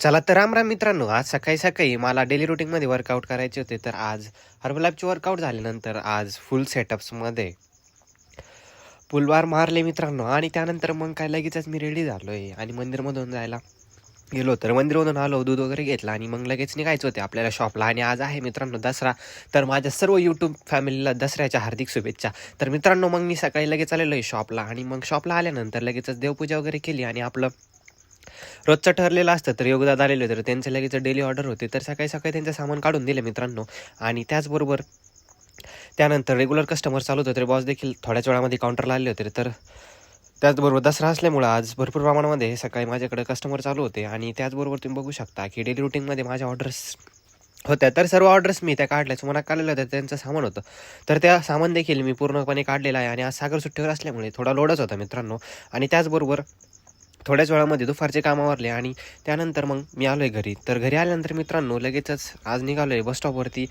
चला तर राम राम मित्रांनो आज सकाळी सकाळी मला डेली रुटीनमध्ये वर्कआउट करायचे होते तर आज हर्बलाईफचे वर्कआउट झाल्यानंतर आज फुल सेटअप्समध्ये पुलवार मारले मित्रांनो आणि त्यानंतर मग काय लगेचच मी रेडी झालो आहे आणि मंदिरमधून जायला गेलो. तर मंदिरमधून आलो दूध वगैरे घेतला आणि मग लगेच निघायचं होते आपल्याला शॉपला आणि आज आहे मित्रांनो दसरा तर माझ्या सर्व यूट्यूब फॅमिलीला दसऱ्याच्या हार्दिक शुभेच्छा. तर मित्रांनो मग मी सकाळी लगेच आलेलो आहे शॉपला आणि मग शॉपला आल्यानंतर लगेचच देवपूजा वगैरे केली आणि आपलं रोजचं ठरलेलं असतं तर योगदाद आलेलं तर त्यांचं लगेच डेली ऑर्डर होते. तर सकाळी सकाळी त्यांचं सामान काढून दिले मित्रांनो. आणि त्याचबरोबर त्यानंतर रेग्युलर कस्टमर चालू होते तर बॉस देखील थोड्याच वेळामध्ये काउंटरला आले होते. तर त्याचबरोबर दसरा असल्यामुळं आज भरपूर प्रमाणामध्ये सकाळी माझ्याकडे कस्टमर चालू होते. आणि त्याचबरोबर तुम्ही बघू शकता की डेली रुटीनमध्ये माझ्या ऑर्डर्स होत्या. तर सर्व ऑर्डर्स मी त्या काढल्याच. मला काढलेलं होतं त्यांचं सामान होतं. तर त्या सामान देखील मी पूर्णपणे काढलेलं आहे. आणि आज सागर सुट्टीवर असल्यामुळे थोडा लोडच होता मित्रांनो. आणि त्याचबरोबर थोड्याच वेळामध्ये दुपारचे कामावरले आणि त्यानंतर मग मी आलो आहे घरी. तर घरी आल्यानंतर मित्रांनो लगेचच आज निघालो आहे बसस्टॉपवरती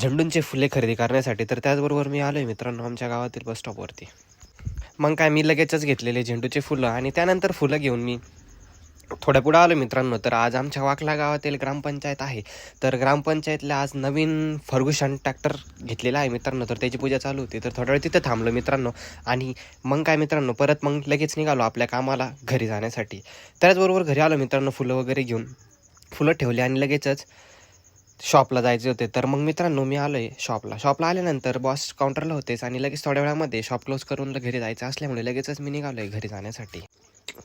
झेंडूंचे फुले खरेदी करण्यासाठी. तर त्याचबरोबर मी आलो आहे मित्रांनो आमच्या गावातील बसस्टॉपवरती मग काय मी लगेचच घेतलेले झेंडूचे फुलं आणि त्यानंतर फुलं घेऊन मी थोड्या पुढं आलो मित्रांनो. तर आज आमच्या वाकला गावातील ग्रामपंचायत आहे. तर ग्रामपंचायतला आज नवीन फर्गुशन ट्रॅक्टर घेतलेला आहे मित्रांनो. तर त्याची पूजा चालू होती. तर थोडा वेळ तिथं थांबलो मित्रांनो. आणि मग काय मित्रांनो परत मग लगेच निघालो आपल्या कामाला घरी जाण्यासाठी. त्याचबरोबर घरी आलो मित्रांनो फुलं वगैरे घेऊन. फुलं ठेवली आणि लगेचच शॉपला जायचे होते. तर मग मित्रांनो मी आलो आहे शॉपला. शॉपला आल्यानंतर बॉस काउंटरला होतेच आणि लगेच थोड्या वेळामध्ये शॉप क्लोज करून घरी जायचं असल्यामुळे लगेचच मी निघालो आहे घरी जाण्यासाठी.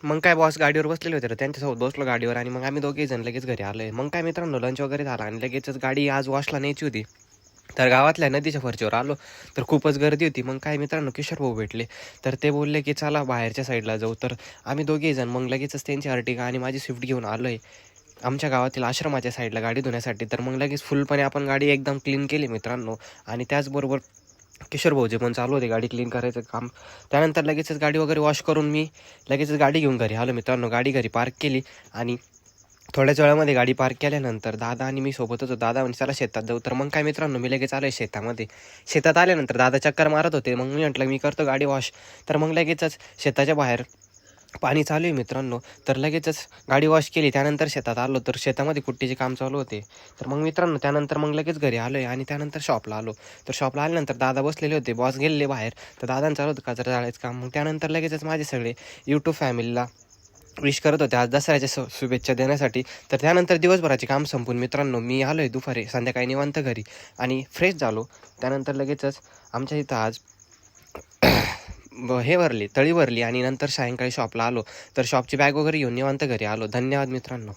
मग काय बॉस गाडीवर बसलेले होते तर त्यांच्यासोबत बसलो गाडीवर आणि मग आम्ही दोघे जण लगेच घरी आलो. आहे मग काय मित्रांनो लंच वगैरे झाला आणि लगेचच गाडी आज वॉशला न्यायची होती. तर गावातल्या नदीच्या फरचीवर आलो. तर खूपच गर्दी होती. मग काय मित्रांनो किशोर भाऊ भेटले. तर ते बोलले की चला बाहेरच्या साईडला जाऊ. तर आम्ही दोघे जण मग लगेचच त्यांची अर्टिगा आणि माझी स्विफ्ट घेऊन आलो आहे आमच्या गावातील आश्रमाच्या साईडला गाडी धुण्यासाठी. तर मग लगेच फुलपणे आपण गाडी एकदम क्लीन केली मित्रांनो. आणि त्याचबरोबर किशोर भाऊजे पण चालू होते गाडी क्लीन करायचं काम त्यानंतर लगेचच गाडी वगैरे वॉश करून मी लगेचच गाडी घेऊन घरी आलो मित्रांनो. गाडी घरी पार्क केली आणि थोड्याच वेळामध्ये गाडी पार्क केल्यानंतर दादा आणि मी सोबत होतो. दादा म्हणजे चला शेतात जाऊ. तर मग काय मित्रांनो मी लगेच आलो शेतामध्ये. शेतात आल्यानंतर दादा चक्कर मारत होते. मग मी म्हटलं मी करतो गाडी वॉश तर मग लगेचच शेताच्या बाहेर पाणी चालू आहे मित्रांनो. तर लगेचच गाडी वॉश केली त्यानंतर शेतात आलो. तर शेतामध्ये कुट्टीचे काम चालू होते. तर मग मित्रांनो त्यानंतर मग लगेच घरी आलो आहे आणि त्यानंतर शॉपला आलो. तर शॉपला आल्यानंतर दादा बसलेले होते. बॉस गेलेले बाहेर. तर दादांचं चालू होतं कचरा जाळायचं काम. मग त्यानंतर लगेचच माझे सगळे यूट्यूब फॅमिलीला विश करत होते. आज दसऱ्याच्या शुभेच्छा देण्यासाठी. तर त्यानंतर दिवसभराचे काम संपून मित्रांनो मी आलो आहे दुपारी संध्याकाळी निवांत घरी. आणि फ्रेश झालो. त्यानंतर लगेचच आमच्या इथं आज हे भरली तळी भरली आणि नंतर सायंकाळी शॉपला आलो. तर शॉपची बॅग वगैरे घेऊन निवांत घरी आलो. धन्यवाद मित्रांनो.